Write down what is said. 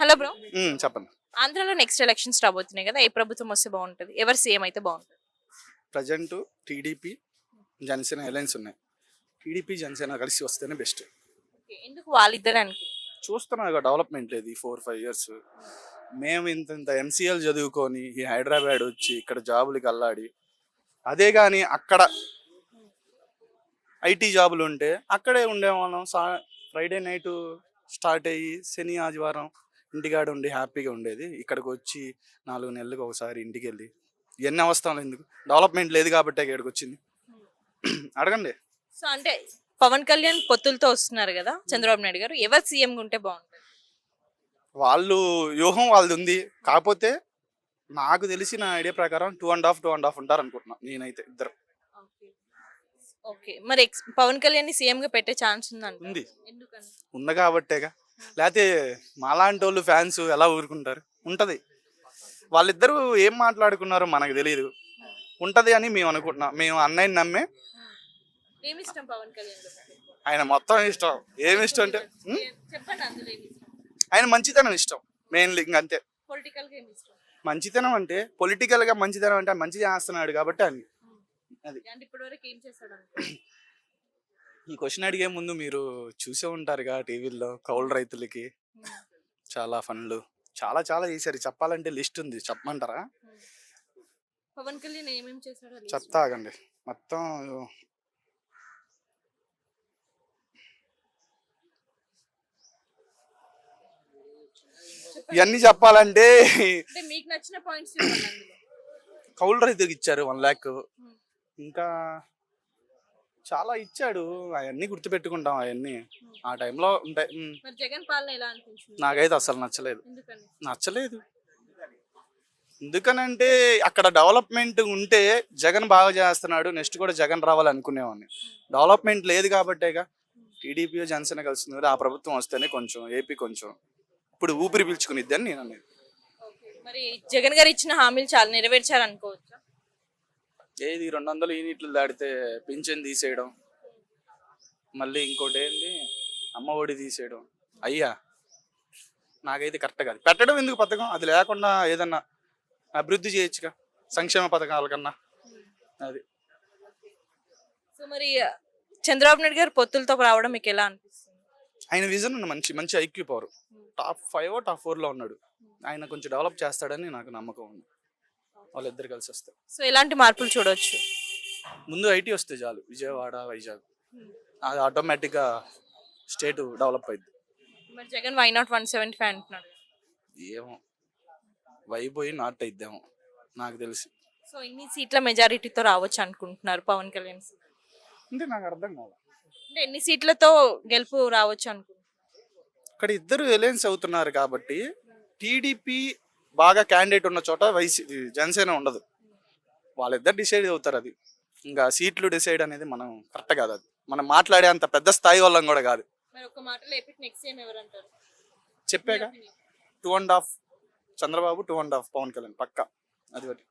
Hello bro. చెప్పండి. ఆంధ్రాలో next elections రాబోతున్నాయి కదా ఏ ప్రభుత్వం వస్తే బాగుంటుంది? ఎవరు సీఎం అయితే బాగుంటుంది? ప్రజెంట్ టీడీపీ జనసేన అలయన్స్ ఉన్నాయి. టీడీపీ జనసేన కలిసి వస్తేనే బెస్ట్ ఎందుకు వాళ్ళిద్దరు అనుకుంటున్నారు చూస్తున్నా డెవలప్మెంట్ లేదు ఈ ఫోర్ ఫైవ్ ఇయర్స్ మేము ఇంత ఇంత ఎంసీఎల్ చదువుకొని ఈ హైదరాబాద్ వచ్చి ఇక్కడ జాబులకి అల్లాడి అదే కానీ అక్కడ ఐటీ జాబులు ఉంటే అక్కడే ఉండేవాళ్ళం. సా ఫ్రైడే నైట్ స్టార్ట్ అయ్యి శని ఆదివారం ఇంటికాడ ఉండి హ్యాపీగా ఉండేది ఇక్కడికి వచ్చి నాలుగు నెలలకు ఒకసారి ఇంటికి వెళ్ళి ఎన్ని అవస్థలు ఎందుకు? డెవలప్మెంట్ లేదు కాబట్టి ఇక్కడికి వచ్చింది అడగండి. సో అంటే పవన్ కళ్యాణ్ పొత్తులతో వస్తున్నారు కదా చంద్రబాబు నాయుడు గారు. ఎవరు సీఎం ఉంటే బాగుంటుంది? వాళ్ళు వ్యూహం వాళ్ళది ఉంది కాకపోతే నాకు తెలిసిన ఐడియా ప్రకారం two and half two and half ఉంటారు అనుకుంటున్నా నేనైతే ఇద్దరు. ఓకే. మరి పవన్ కళ్యాణ్ని సీఎం గా పెట్టే ఛాన్స్ ఉంది. ఉంది కాబట్టేగా. లేకపోతే మాలాంటి వాళ్ళు ఫ్యాన్స్ ఎలా ఊరుకుంటారు? ఉంటది. వాళ్ళిద్దరూ ఏం మాట్లాడుకున్నారో మనకు తెలియదు ఉంటది అని మేము అనుకుంటున్నాం. మేము అన్నయ్యని నమ్మే? ఆయన మొత్తం ఇష్టం. ఏమి ఇష్టం అంటే ఆయన మంచితనం ఇష్టం. మెయిన్లీ ఇంక అంతే. మంచితనం అంటే పొలిటికల్గా మంచితనం అంటే మంచి చేస్తున్నాడు కాబట్టి అని అది. ఈ క్వశ్చన్ అడిగే ముందు మీరు చూసే ఉంటారుగా టీవీల్లో కౌలు రైతులకి. చాలా ఫండ్లు. చాలా చాలా చేశారు. చెప్పాలంటే లిస్ట్ ఉంది. చెప్పమంటారా? పవన్ కళ్యాణ్ ఏమేమి చేశాడో list చెప్తా ఆగండి. మొత్తం ఇవన్నీ చెప్పాలంటే అంటే మీకు నచ్చిన పాయింట్స్ కౌలు రైతుకి ఇచ్చారు వన్ ల్యాక్ ఇంకా చాలా ఇచ్చాడు. అవన్నీ గుర్తుపెట్టుకుంటాం అవన్నీ. ఆ టైంలో ఉంటాయి ఉమ్. మరి జగన్ పాలన ఎలా అనిపించింది? నాకైతే అసలు నచ్చలేదు. ఎందుకని? నచ్చలేదు. ఎందుకనంటే అక్కడ డెవలప్మెంట్ ఉంటే జగన్ బాగా చేస్తున్నాడు నెక్స్ట్ కూడా జగన్ రావాలి అనుకునేవాడిని. డెవలప్మెంట్ లేదు కాబట్టేగా టీడీపీ జనసేన కలిసింది కదా ఆ ప్రభుత్వం వస్తేనే కొంచెం ఏపీ కొంచెం ఇప్పుడు ఊపిరి పీల్చుకునిద్ది అని నేను అనేది మరి జగన్ గారు ఇచ్చిన హామీలు చాలా నెరవేర్చారు అనుకోవచ్చా ఏది రెండు వందలు యూనిట్లు దాడితే పింఛన్ తీసేయడం. మళ్ళీ ఇంకోటి ఏంది అమ్మ ఒడి తీసేయడం. అయ్యా నాకైతే కరెక్ట్ కాదు. పెట్టడం ఎందుకు పథకం? అది లేకుండా ఏదన్నా అభివృద్ధి చేయొచ్చుగా సంక్షేమ పథకాల కన్నా. అది. సో మరి చంద్రబాబు నాయుడు గారు పొత్తులతో రావడం మీకు ఎలా అనిపిస్తుంది? ఆయన విజన్ ఉన్న మంచి మంచి IQ power. Top five top ఫోర్లో ఉన్నాడు. ఆయన కొంచెం డెవలప్ చేస్తాడని నాకు నమ్మకం ఉంది. వాళ్ళిద్దరు కలిసి వస్తారు సో ఎలాంటి మార్పులు చూడొచ్చు? ముందు ఐటీ వస్తే చాలు విజయవాడ వైజాగ్. అది ఆటోమేటిక్గా స్టేట్ డెవలప్ అయింది మరి Jagan why not one seventy five అంటున్నాడు. ఏమో వైపోయి నాట్ అయిద్దామో నాకు తెలిసి. సో ఇన్ని సీట్ల మెజారిటీతో రావచ్చు అనుకుంటున్నారు పవన్ కళ్యాణ్ అంటే నాకు అర్థం కాదు అంటే ఎన్ని సీట్లతో గెలుపు రావచ్చు అనుకుంటున్నారు? ఇక్కడ ఇద్దరు ఎలయన్స్ అవుతున్నారు కాబట్టి టీడీపీ బాగా క్యాండిడేట్ ఉన్న చోట వైసీ జనసేన ఉండదు. వాళ్ళిద్దరు డిసైడ్ అవుతారు అది. ఇంకా సీట్లు డిసైడ్ అనేది మనం కరెక్ట్ కాదు అది. మనం మాట్లాడే అంత పెద్ద స్థాయి వాళ్ళం కూడా కాదు. చెప్పాక? Two and half Chandrababu two and half Pawan Kalyan పక్క. అది ఒకటి.